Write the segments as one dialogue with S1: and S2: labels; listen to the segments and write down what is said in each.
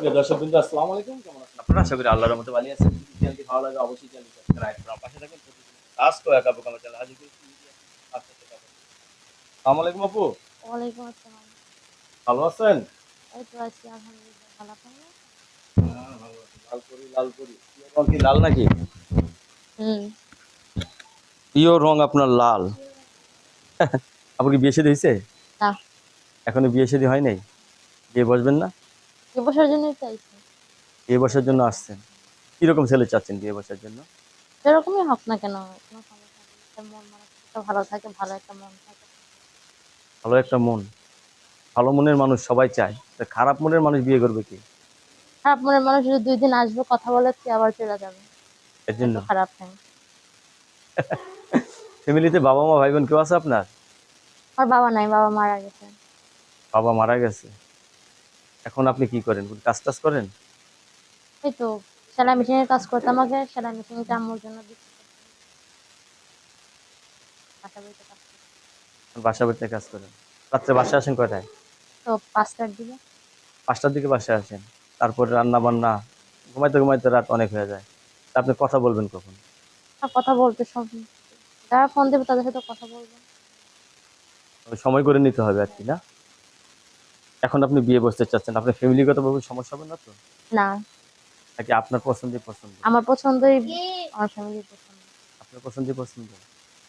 S1: প্রিয় দর্শক বিন্দু আসসালামু আলাইকুম। কেমন আছেন? আপনারা আশা করি আল্লাহর রহমতে ভালো আছেন। চ্যানেলটি ভালো লাগে অবশ্যই চ্যানেলটি সাবস্ক্রাইব করুন পাশে কাজ একা বোকা চ্যানেল হাজির করেছি ঠিক আছে আসসালামু আলাইকুম আপু।
S2: ওয়ালাইকুম আসসালাম।
S1: ভালো আছেন?
S2: এই তো আছি আলহামদুলিল্লাহ। ভালো আছেন
S1: হ্যাঁ লাল করি লাল করি। রং কি লাল নাকি?
S2: হুম।
S1: প্রিয় রং আপনার লাল। আপনি কি বিয়ে শাদী হয়েছে?
S2: না।
S1: এখনও বিয়ে শাদী হয় নাই? বিয়ে বসবেন না?
S2: এ বছর জন্যই চাইছি
S1: জন্য আসছেন। কীরকম ছেলে চাচ্ছেন জন্য?
S2: যেরকমই হোক না কেন কোনো সমস্যা নেই। একটা মন মানসিকতা ভালো থাকে ভালো একটা মন থাকে।
S1: ভালো একটা মন। ভালো মনের মানুষ সবাই চায়। তা খারাপ মনের মানুষ বিয়ে করবে কি?
S2: খারাপ মনের মানুষ যদি দুই দিন আসবে কথা বলে কি আবার চলে যাবে।
S1: এর জন্য?
S2: খারাপ নেই।
S1: ফ্যামিলিতে বাবা মা ভাই বোন কেউ আছে আপনার?
S2: আমার বাবা নাই বাবা মারা গেছে।
S1: বাবা মারা গেছে? এখন আপনি কি করেন? কোনো কাজ টাজ করেন?
S2: এই তো সেলাই মেশিনের কাজ করতাম আগে সেলাই মেশিনটা আমার জন্য বিক্রি বাসা বাড়িতে কাজ
S1: করেন? রাত্রে বাসা আসেন কয়টায়?
S2: তো পাঁচটার দিকে।
S1: পাঁচটার দিকে বাসায় আসেন তারপরে রান্না বান্না ঘুমাইতে ঘুমাইতে রাত অনেক হয়ে যায়। তা আপনি কথা বলবেন কখন?
S2: কথা বলতে সব যারা ফোন দেবে তাদের সাথে কথা
S1: বলবেন সময় করে নিতে হবে আর কি না? এখন আপনি বিয়ে বসতে চাচ্ছেন আপনার ফ্যামিলিগতভাবে সমস্যা হবে না তো?
S2: না।
S1: নাকি আপনার পছন্দই পছন্দ?
S2: আমার পছন্দই আমার ফ্যামিলির পছন্দ।
S1: আপনার পছন্দই পছন্দ?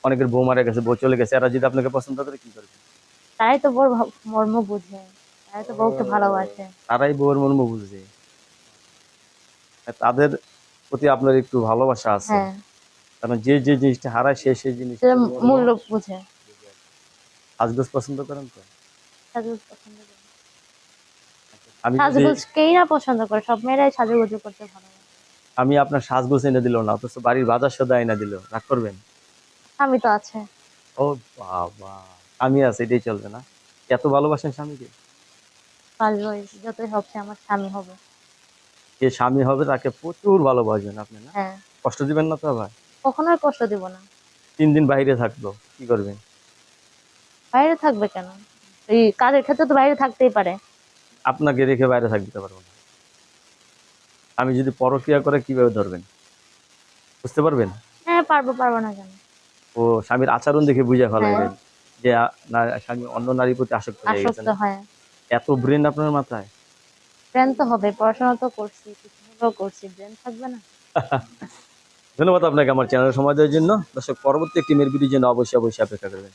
S1: অনেকের বউ মারা গেছে বউ চলে গেছে এরা যদি আপনাকে পছন্দ করে কি করবে?
S2: তারাই তো বউর মর্ম বুঝে তারাই তো বউকে ভালোবাসে।
S1: তারাই বউয়ের মর্ম বুঝে। তাদের প্রতি আপনার একটু ভালোবাসা আছে।
S2: হ্যাঁ।
S1: কারণ যে যে জিনিসটা হারায় সে সেই জিনিস
S2: মূল্য বুঝে।
S1: সাজগোজ পছন্দ করেন তো?
S2: সাজগোজ পছন্দ করে। না পছন্দ করে সব মেয়েরাই সাজগোজ করতে
S1: আমি আপনার সাজগোজ এনে দিল না অথচ বাড়ির বাজার সদা এনে দিল রাগ করবেন?
S2: স্বামী তো আছে।
S1: ও বাবা আমি আছি এটাই চলবে না। এত ভালোবাসেন স্বামীকে?
S2: যতই হোক সে আমার স্বামী হবে।
S1: যে স্বামী হবে তাকে প্রচুর ভালোবাসবেন আপনি না?
S2: হ্যাঁ।
S1: কষ্ট দিবেন না তো আবার?
S2: কখনোই কষ্ট দিব না।
S1: তিন দিন বাইরে থাকল কি করবেন?
S2: বাইরে থাকবে কেন? এই কাজের ক্ষেত্রে তো বাইরে থাকতেই পারে।
S1: আপনাকে রেখে বাইরে থাকতে পারব না। আমি যদি পরক্রিয়া করে কীভাবে ধরবেন? বুঝতে পারবেন?
S2: হ্যাঁ পারব পারব না কেন?
S1: ও স্বামীর আচরণ দেখে বুঝে
S2: হ্যাঁ।
S1: যে স্বামী অন্য নারীর প্রতি আসক্ত হয়ে গেছে
S2: আসক্ত
S1: না?
S2: হয়।
S1: এত ব্রেন আপনার মাথায়?
S2: ব্রেন তো হবে পড়াশোনা তো করছি কিছু করছি ব্রেন থাকবে না।
S1: ধন্যবাদ আপনাকে আমার চ্যানেল সময় দেওয়ার জন্য। দর্শক পরবর্তী একটি মেয়ের ভিডিওর জন্য অবশ্যই অবশ্যই অপেক্ষা করবেন।